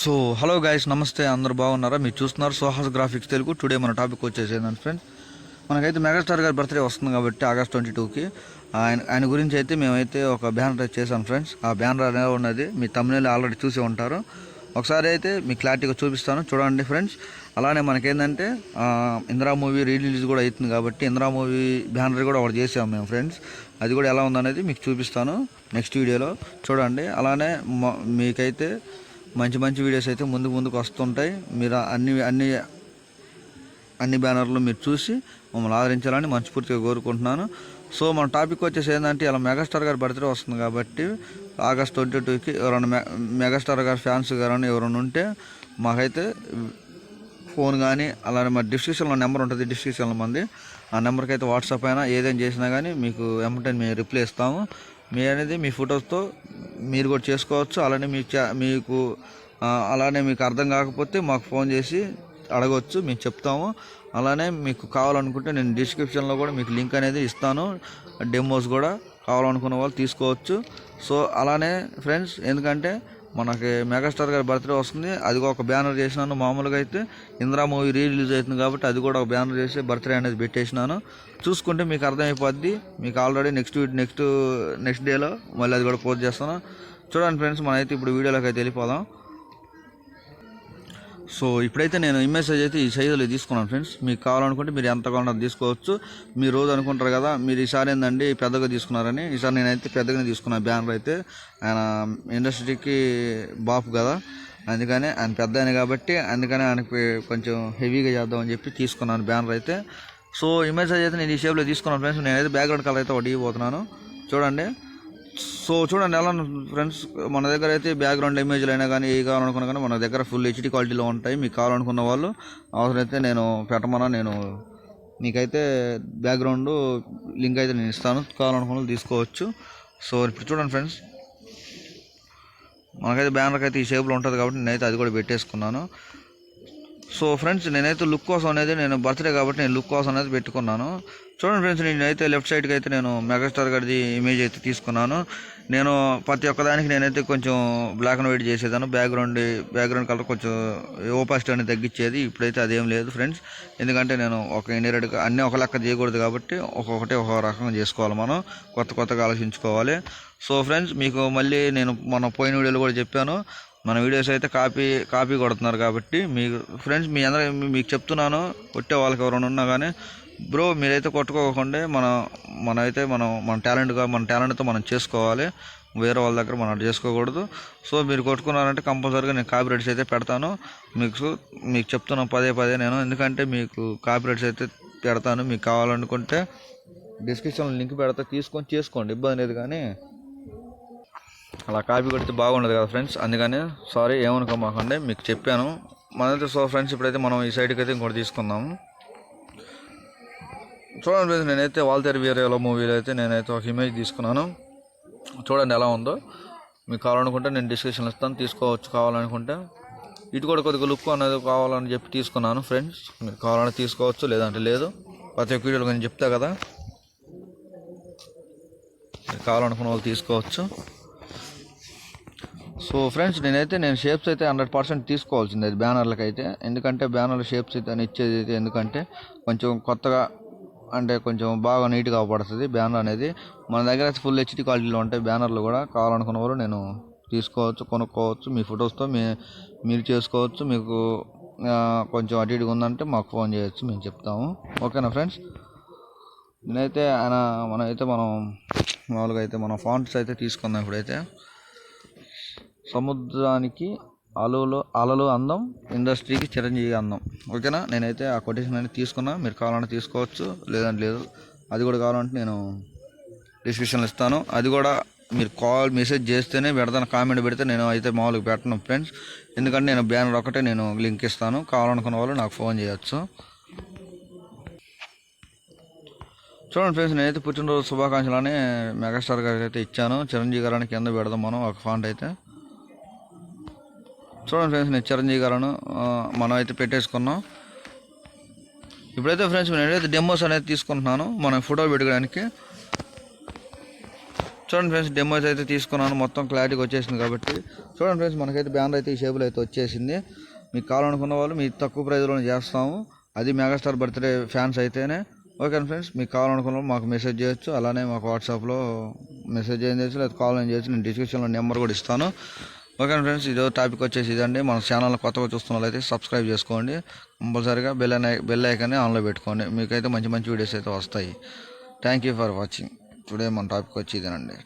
So hello guys నమస్తే అందరు బాగున్నారా? మీరు చూస్తున్నారు సోహాస్ గ్రాఫిక్స్ తెలుగు టుడే మన టాపిక్ వచ్చేసి ఏంటంటే ఫ్రెండ్స్ మనకైతే మెగాస్టార్ గారి బర్త్డే వస్తుంది కాబట్టి ఆగస్ట్ ట్వంటీ టూకి ఆయన ఆయన గురించి అయితే మేమైతే ఒక బ్యానర్ చేశాం ఫ్రెండ్స్ ఆ బ్యానర్ అనేది ఉన్నది మీ తమిళ ఆల్రెడీ చూసి ఉంటారు. ఒకసారి అయితే మీ క్లారిటీగా చూపిస్తాను. చూడండి ఫ్రెండ్స్ అలానే మనకేంటంటే ఇందిరా మూవీ రిలీజ్ కూడా అవుతుంది కాబట్టి ఇందిరా మూవీ బ్యానర్ కూడా ఒకటి చేసాము మేము ఫ్రెండ్స్ అది కూడా ఎలా ఉందనేది మీకు చూపిస్తాను నెక్స్ట్ వీడియోలో చూడండి. అలానే మీకైతే మంచి మంచి వీడియోస్ అయితే ముందు ముందుకు వస్తుంటాయి. మీరు అన్ని అన్ని అన్ని బ్యానర్లు మీరు చూసి మమ్మల్ని ఆదరించాలని మనస్ఫూర్తిగా కోరుకుంటున్నాను. సో మన టాపిక్ వచ్చేసి ఏంటంటే ఇలా మెగాస్టార్ గారి బర్త్డే వస్తుంది కాబట్టి ఆగస్ట్ ట్వంటీ టూకి ఎవరైనా మె మెగాస్టార్ గారి ఫ్యాన్స్ కానీ ఎవరైనా ఉంటే మాకైతే ఫోన్ కానీ అలానే మా డిస్క్రిప్షన్లో నెంబర్ ఉంటుంది డిస్క్రిప్షన్లో మంది. ఆ నెంబర్కి అయితే వాట్సాప్ అయినా ఏదైనా చేసినా కానీ మీకు వెంటనే మేము రిప్లై ఇస్తాము. మీ అనేది మీ ఫొటోస్తో మీరు కూడా చేసుకోవచ్చు. అలానే మీ మీకు అలానే మీకు అర్థం కాకపోతే మాకు ఫోన్ చేసి అడగవచ్చు మేము చెప్తాము. అలానే మీకు కావాలనుకుంటే నేను డిస్క్రిప్షన్లో కూడా మీకు లింక్ అనేది ఇస్తాను. డెమోస్ కూడా కావాలనుకున్న వాళ్ళు తీసుకోవచ్చు. సో అలానే ఫ్రెండ్స్ ఎందుకంటే మనకి మెగాస్టార్ గారి బర్త్డే వస్తుంది. అది ఒక బ్యానర్ చేసినాను. మామూలుగా అయితే ఇందిరా మూవీ రీ రిలీజ్ అవుతుంది కాబట్టి అది కూడా ఒక బ్యానర్ చేసి బర్త్డే అనేది పెట్టేసినాను. చూసుకుంటే మీకు అర్థమైపోద్ది. మీకు ఆల్రెడీ నెక్స్ట్ నెక్స్ట్ నెక్స్ట్ డేలో మళ్ళీ అది కూడా పోస్ట్ చేస్తాను. చూడండి ఫ్రెండ్స్ మనమైతే ఇప్పుడు వీడియోలోకి అయితే వెళ్ళిపోదాం. సో ఇప్పుడైతే నేను ఇమేజ్ అయితే ఈ సైజులో తీసుకున్నాను ఫ్రెండ్స్ మీకు కావాలనుకుంటే మీరు ఎంత కావాలన్నా తీసుకోవచ్చు. మీరు రోజు అనుకుంటారు కదా మీరు ఈసారి ఏందండి పెద్దగా తీసుకున్నారని. ఈసారి నేనైతే పెద్దగానే తీసుకున్నాను బ్యానర్ అయితే. ఆయన ఇండస్ట్రీకి బాపు కదా. అందుకని ఆయన పెద్ద ఆయన కాబట్టి అందుకని ఆయనకి కొంచెం హెవీగా చేద్దామని చెప్పి తీసుకున్నాను బ్యానర్ అయితే. సో ఇమేజ్ అయితే నేను ఈ షేప్లో తీసుకున్నాను ఫ్రెండ్స్ నేనైతే బ్యాక్గ్రౌండ్ కలర్ అయితే ఒకటి పోతున్నాను చూడండి. సో చూడండి ఎలా ఫ్రెండ్స్ మన దగ్గర అయితే బ్యాక్గ్రౌండ్ ఇమేజ్లు అయినా కానీ ఏ కావాలనుకున్నా కానీ మన దగ్గర ఫుల్ హెచ్డి క్వాలిటీలో ఉంటాయి. మీకు కావాలనుకున్న వాళ్ళు అవసరమైతే నేను పెట్టమన్నా నేను మీకైతే బ్యాక్గ్రౌండ్ లింక్ అయితే నేను ఇస్తాను. కావాలనుకున్న తీసుకోవచ్చు. సో ఇప్పుడు చూడండి ఫ్రెండ్స్ మనకైతే బ్యానర్కి అయితే ఈ షేప్లో ఉంటుంది కాబట్టి నేనైతే అది కూడా పెట్టేసుకున్నాను. సో ఫ్రెండ్స్ నేనైతే లుక్ కోసం అనేది నేను బర్త్డే కాబట్టి నేను లుక్ కోసం అనేది పెట్టుకున్నాను. చూడండి ఫ్రెండ్స్ నేనైతే లెఫ్ట్ సైడ్కి అయితే నేను మెగాస్టార్ గారిది ఇమేజ్ అయితే తీసుకున్నాను. నేను ప్రతి ఒక్కదానికి నేనైతే కొంచెం బ్లాక్ అండ్ వైట్ చేసేదాను. బ్యాక్గ్రౌండ్ బ్యాక్గ్రౌండ్ కలర్ కొంచెం ఓపాసిటీ అనేది తగ్గించేది. ఇప్పుడైతే అదేం లేదు ఫ్రెండ్స్. ఎందుకంటే నేను ఒక ఇండైరెక్ట్గా అన్నీ ఒక లెక్క చేయకూడదు కాబట్టి ఒక్కొక్కటి ఒక రకంగా చేసుకోవాలి మనం. కొత్త కొత్తగా ఆలోచించుకోవాలి. సో ఫ్రెండ్స్ మీకు మళ్ళీ నేను మన పోయిన వీడియోలో కూడా చెప్పాను. మన వీడియోస్ అయితే కాపీ కాపీ కొడుతున్నారు కాబట్టి మీకు ఫ్రెండ్స్ మీ అందరూ మీకు చెప్తున్నాను కొట్టే వాళ్ళకి ఎవరైనా ఉన్నా కానీ బ్రో మీరైతే కొట్టుకోకుండా మన మనైతే మనం మన టాలెంట్గా మన టాలెంట్తో మనం చేసుకోవాలి వేరే వాళ్ళ దగ్గర మనం అట్లా చేసుకోకూడదు. సో మీరు కొట్టుకున్నారంటే కంపల్సరీగా నేను కాపీ రైట్స్ అయితే పెడతాను. మీకు మీకు చెప్తున్నాను పదే పదే నేను. ఎందుకంటే మీకు కాపీ రైట్స్ అయితే పెడతాను. మీకు కావాలనుకుంటే డిస్క్రిప్షన్లో లింక్ పెడతా తీసుకొని చేసుకోండి. ఇబ్బంది లేదు కానీ అలా కాపీ కొడితే బాగుండదు కదా ఫ్రెండ్స్ అందుకని సారీ ఏమనుకోమాకండి మీకు చెప్పాను. మనైతే సో ఫ్రెండ్స్ ఇప్పుడైతే మనం ఈ సైడ్కి అయితే ఇంకోటి తీసుకుందాము చూడండి ఫ్రెండ్స్ నేనైతే వాల్తేర్ వీరలో మూవీలో అయితే నేనైతే ఒక ఇమేజ్ తీసుకున్నాను. చూడండి ఎలా ఉందో. మీకు కావాలనుకుంటే నేను డిస్క్రిప్షన్ ఇస్తాను తీసుకోవచ్చు కావాలనుకుంటే. ఇటు కూడా కొద్దిగా లుక్ అనేది కావాలని చెప్పి తీసుకున్నాను ఫ్రెండ్స్ మీరు కావాలంటే తీసుకోవచ్చు లేదంటే లేదు. ప్రతి ఒక్క వీడియోలో నేను చెప్తా కదా. మీరు కావాలనుకున్న వాళ్ళు తీసుకోవచ్చు. సో ఫ్రెండ్స్ నేనైతే నేను షేప్స్ అయితే హండ్రెడ్ పర్సెంట్ తీసుకోవాల్సింది. అది బ్యానర్లకు అయితే ఎందుకంటే బ్యానర్ల షేప్స్ అయితే ఇచ్చేది అయితే ఎందుకంటే కొంచెం కొత్తగా అంటే కొంచెం బాగా నీట్గా అవపడుతుంది బ్యానర్ అనేది. మన దగ్గర అయితే ఫుల్ హెచ్డి క్వాలిటీలో ఉంటాయి బ్యానర్లు కూడా. కావాలనుకున్న వాళ్ళు నేను తీసుకోవచ్చు కొనుక్కోవచ్చు. మీ ఫొటోస్తో మీ మీరు చేసుకోవచ్చు. మీకు కొంచెం అటు ఇటుగా ఉందంటే మాకు ఫోన్ చేయొచ్చు మేము చెప్తాము. ఓకేనా ఫ్రెండ్స్? నేనైతే ఆయన మనమైతే మనం మామూలుగా అయితే మనం ఫాంట్స్ అయితే తీసుకుందాం ఇప్పుడైతే. సముద్రానికి అలలు అలలు అందం ఇండస్ట్రీకి చిరంజీవి అందం. ఓకేనా? నేనైతే ఆ కొటేషన్ అనేది తీసుకున్నా. మీరు కావాలంటే తీసుకోవచ్చు లేదంటే లేదు. అది కూడా కావాలంటే నేను డిస్క్రిప్షన్లో ఇస్తాను. అది కూడా మీరు కాల్ మెసేజ్ చేస్తేనే పెడతాను కామెంట్ పెడితే నేను అయితే మామూలుగా పెట్టను ఫ్రెండ్స్ ఎందుకంటే నేను బ్యానర్ ఒకటే నేను లింక్ ఇస్తాను. కావాలనుకున్న వాళ్ళు నాకు ఫోన్ చేయొచ్చు. చూడండి ఫ్రెండ్స్ నేనైతే పుట్టినరోజు శుభాకాంక్షలు అని మెగాస్టార్ గారికి అయితే ఇచ్చాను. చిరంజీవి గారానికి కింద పెడదాం మనం? ఒక ఫాంట్ అయితే. చూడండి ఫ్రెండ్స్ నేను చిరంజీవి గారు మనం అయితే పెట్టేసుకున్నాం. ఇప్పుడైతే ఫ్రెండ్స్ నేనైతే డెమోస్ అనేది తీసుకుంటున్నాను మనం ఫోటో పెట్టుకోవడానికి. చూడండి ఫ్రెండ్స్ డెమోస్ అయితే తీసుకున్నాను మొత్తం క్లారిటీగా వచ్చేసింది కాబట్టి. చూడండి ఫ్రెండ్స్ మనకైతే బ్యానర్ అయితే ఈ షేపులో అయితే వచ్చేసింది. మీకు కావాలనుకున్న వాళ్ళు మీ తక్కువ ప్రైజ్లోనే చేస్తాము. అది మెగాస్టార్ బర్త్డే ఫ్యాన్స్ అయితేనే. ఓకే ఫ్రెండ్స్ మీకు కావాలనుకున్న మాకు మెసేజ్ చేయొచ్చు. అలానే మాకు వాట్సాప్లో మెసేజ్ ఏం చేయొచ్చు లేదా కాల్ ఏం చేయొచ్చు నేను డిస్క్రిప్షన్లో నెంబర్ కూడా ఇస్తాను. ఓకే ఫ్రెండ్స్ ఇదో టాపిక్ వచ్చేసి ఇదండి. మన ఛానల్ కొత్తగా చూస్తున్న వాళ్ళైతే సబ్స్క్రైబ్ చేసుకోండి. కంపల్సరీగా బెల్ బెల్ ఐకాన్ని ఆన్లో పెట్టుకోండి. మీకైతే మంచి మంచి వీడియోస్ అయితే వస్తాయి. Thank you for watching today మన టాపిక్ వచ్చి ఇదేనండి.